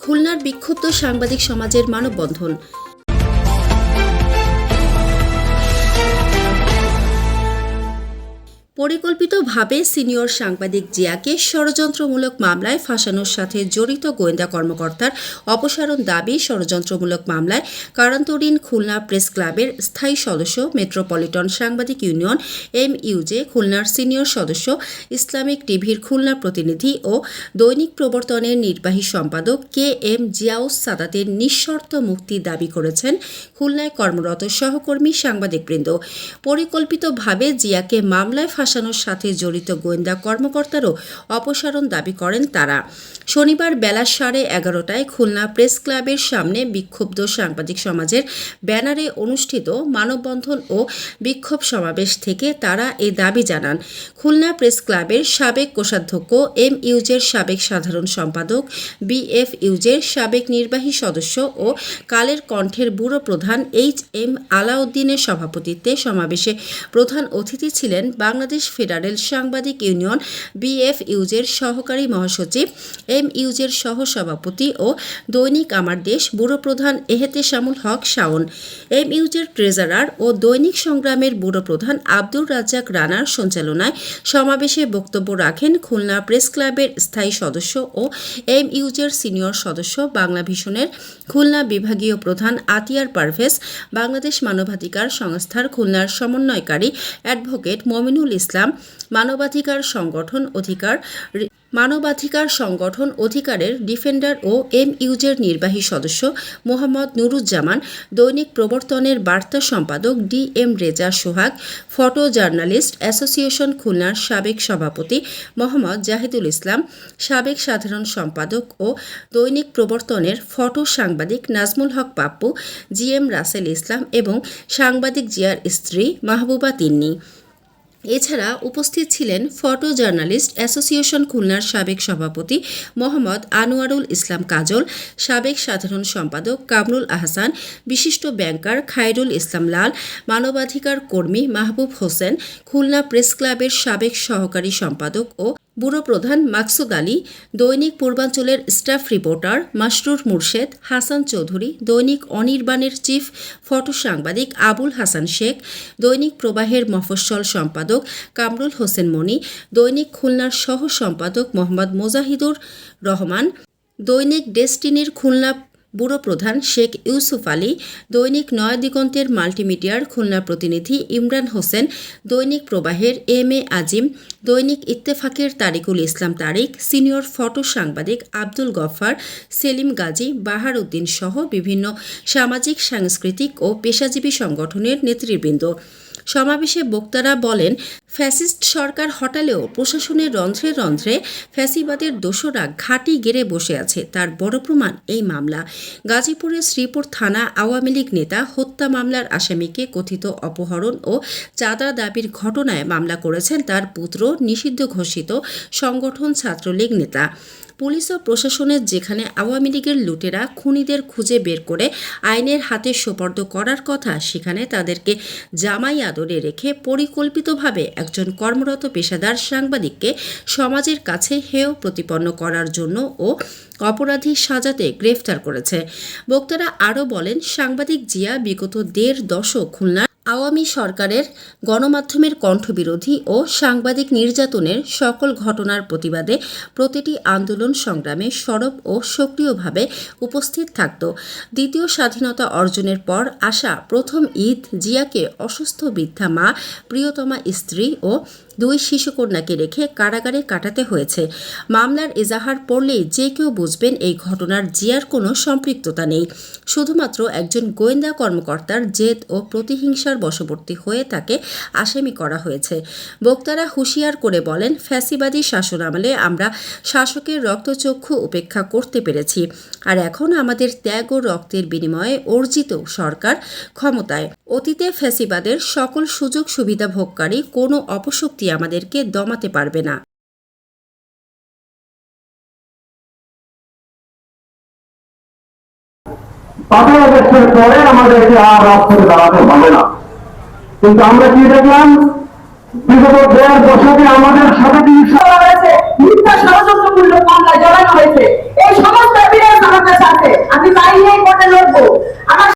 খুলনার বিক্ষুব্ধ সাংবাদিক সমাজের মানববন্ধন। পরিকল্পিতভাবে সিনিয়র সাংবাদিক জিয়াকে ষড়যন্ত্রমূলক মামলায় ফাঁসানোর সাথে জড়িত গোয়েন্দা কর্মকর্তার অপসারণ দাবি ষড়যন্ত্রমূলক মামলায় কারান্তরীণ খুলনা প্রেস ক্লাবের স্থায়ী সদস্য মেট্রোপলিটন সাংবাদিক ইউনিয়ন এম ইউজে খুলনার সিনিয়র সদস্য ইসলামিক টিভির খুলনা প্রতিনিধি ও দৈনিক প্রবর্তনের নির্বাহী সম্পাদক কে এম জিয়াউস সাদাতের নিঃশর্ত মুক্তি দাবি করেছেন খুলনায় কর্মরত সহকর্মী সাংবাদিকবৃন্দ। পরিকল্পিতভাবে জিয়াকে মামলায় ফাঁসানোর সাথে জড়িত গোয়েন্দা কর্মকর্তারও অপসারণ দাবি করেন তারা। শনিবার বেলা সাড়ে এগারোটায় খুলনা প্রেস ক্লাবের সামনে বিক্ষুব্ধ সাংবাদিক সমাজের ব্যানারে অনুষ্ঠিত মানববন্ধন ও বিক্ষোভ সমাবেশ থেকে তারা এ দাবি জানান। খুলনা প্রেস ক্লাবের সাবেক কোষাধ্যক্ষ এম ইউজের সাবেক সাধারণ সম্পাদক, বিএফ ইউজের সাবেক নির্বাহী সদস্য ও কালের কণ্ঠের ব্যুরো প্রধান এইচ এম আলাউদ্দিনের সভাপতিত্বে সমাবেশে প্রধান অতিথি ছিলেন বাংলাদেশ ফেডারেল সাংবাদিক ইউনিয়ন বিএফ ইউজের সহকারী মহাসচিব এম ইউজের সহ সভাপতি ও দৈনিক আমার দেশ ব্যুরো প্রধান এহেতে শামুল হক শাওন। এম ইউজের ট্রেজারার ও দৈনিক সংগ্রামের ব্যুরো প্রধান আব্দুর রাজ্জাক রানার সঞ্চালনায় সমাবেশে বক্তব্য রাখেন খুলনা প্রেস ক্লাবের স্থায়ী সদস্য ও এম ইউজের সিনিয়র সদস্য বাংলা ভীষণের খুলনা বিভাগীয় প্রধান আতিয়ার পারভেজ, বাংলাদেশ মানবাধিকার সংস্থার খুলনার সমন্বয়কারী অ্যাডভোকেট মমিনুল ইসলাম, মানবাধিকার সংগঠন অধিকার মানবাধিকার সংগঠন অধিকারের ডিফেন্ডার ও এম ইউজের নির্বাহী সদস্য মোহাম্মদ নুরুজ্জামান, দৈনিক প্রবর্তনের বার্তা সম্পাদক D M Reza Sohag, photo journalist association খুলনার সাবেক সভাপতি মোহাম্মদ জাহিদুল ইসলাম, সাবেক সাধারণ সম্পাদক ও দৈনিক প্রবর্তনের ফটো সাংবাদিক নাজমুল হক পাপ্পু, জি এম রাসেল ইসলাম এবং সাংবাদিক জিয়ার স্ত্রী মাহবুবা তিন্নি। এছাড়া উপস্থিত ছিলেন ফটো জার্নালিস্ট অ্যাসোসিয়েশন খুলনার সাবেক সভাপতি মোহাম্মদ আনোয়ারুল ইসলাম কাজল, সাবেক সাধারণ সম্পাদক কামরুল আহসান, বিশিষ্ট ব্যাংকার খায়রুল ইসলাম লাল, মানবাধিকার কর্মী মাহবুব হোসেন, খুলনা প্রেস ক্লাবের সাবেক সহকারী সম্পাদক ও ব্যুরো প্রধান মাকসুদ আলী, দৈনিক পূর্বাঞ্চলের স্টাফ রিপোর্টার মাসরুর মুর্শেদ, হাসান চৌধুরী, দৈনিক অনির্বাণের চিফ ফটো সাংবাদিক আবুল হাসান শেখ, দৈনিক প্রবাহের মফস্বল সম্পাদক কামরুল হোসেন মনি দৈনিক খুলনার সহ সম্পাদক মোহাম্মদ মোজাহিদুর রহমান, দৈনিক ডেস্টিনির খুলনা ব্যুরো প্রধান শেখ ইউসুফ আলী, দৈনিক নয়া দিগন্তের মাল্টিমিডিয়ার খুলনা প্রতিনিধি ইমরান হোসেন, দৈনিক প্রবাহের এম এ আজিম, দৈনিক ইত্তেফাকের তারিকুল ইসলাম তারিক সিনিয়র ফটো সাংবাদিক আব্দুল গফার সেলিম গাজী বাহার উদ্দিন সহ বিভিন্ন সামাজিক, সাংস্কৃতিক ও পেশাজীবী সংগঠনের নেতৃবৃন্দ। সমাবেশে বক্তারা বলেন, ফ্যাসিস্ট সরকার হটালেও প্রশাসনের রন্ধ্রে রন্ধ্রে ফ্যাসিবাদের দোষরা ঘাঁটি গেড়ে বসে আছে। তার বড় প্রমাণ এই মামলা। গাজীপুরের শ্রীপুর থানা আওয়ামী লীগ নেতা হত্যা মামলার আসামিকে কথিত অপহরণ ও চাঁদা দাবির ঘটনায় মামলা করেছেন তার পুত্র নিষিদ্ধ ঘোষিত সংগঠন ছাত্রলীগ নেতা। পুলিশ ও প্রশাসনের যেখানে আওয়ামী লীগের লুটেরা খুনিদের খুঁজে বের করে আইনের হাতে সোপর্দ করার কথা, সেখানে তাদেরকে জামাই আদরে রেখে পরিকল্পিতভাবে একজন কর্মরত পেশাদার সাংবাদিককে সমাজের কাছে হেয় প্রতিপন্ন করার জন্য ও অপরাধী সাজাতে গ্রেফতার করেছে। বক্তারা আরও বলেন, সাংবাদিক জিয়া বিগত দেড় দশক খুলনা আওয়ামী সরকারের গণমাধ্যমের কণ্ঠবিরোধী ও সাংবাদিক নির্যাতনের সকল ঘটনার প্রতিবাদে প্রতিটি আন্দোলন সংগ্রামে সরব ও সক্রিয়ভাবে উপস্থিত থাকত। দ্বিতীয় স্বাধীনতা অর্জনের পর আসা প্রথম ঈদ, জিয়াকে অসুস্থ বৃদ্ধা মা, প্রিয়তমা স্ত্রী ও দুই শিশুকন্যাকে রেখে কারাগারে কাটাতে হয়েছে। মামলার এজাহার পড়লেই যে কেউ বুঝবেন এই ঘটনার জিয়ার কোনো সম্পৃক্ততা নেই। শুধুমাত্র একজন গোয়েন্দা কর্মকর্তার জেদ ও প্রতিহিংসার বশবর্তী হয়ে তাকে আসামি করা হয়েছে। বক্তারা হুঁশিয়ার করে বলেন, ফ্যাসিবাদী শাসনামলে আমরা শাসকের রক্তচক্ষু উপেক্ষা করতে পেরেছি আর এখন আমাদের ত্যাগ ও রক্তের বিনিময়ে অর্জিত সরকার ক্ষমতায়। অতীতে ফ্যাসিবাদের সকল সুযোগ সুবিধা ভোগকারী কোনো অপশক্তি আমাদেরকে দমাতে পারবে না। আগস্টের পরে আমাদেরকে আর রাস্তায় দাঁড়াতে হবে না। কিন্তু আমরা কি দেখলাম? বিগত দেড় দশকে আমাদের সাথে হিংসা হয়েছে? মিথ্যা ষড়যন্ত্রমূলক মামলায় জড়ানো হয়েছে। এই সমস্ত এভিডেন্স আমার সাথে আমি তাই নিয়ে কোর্টে লড়বো। আমার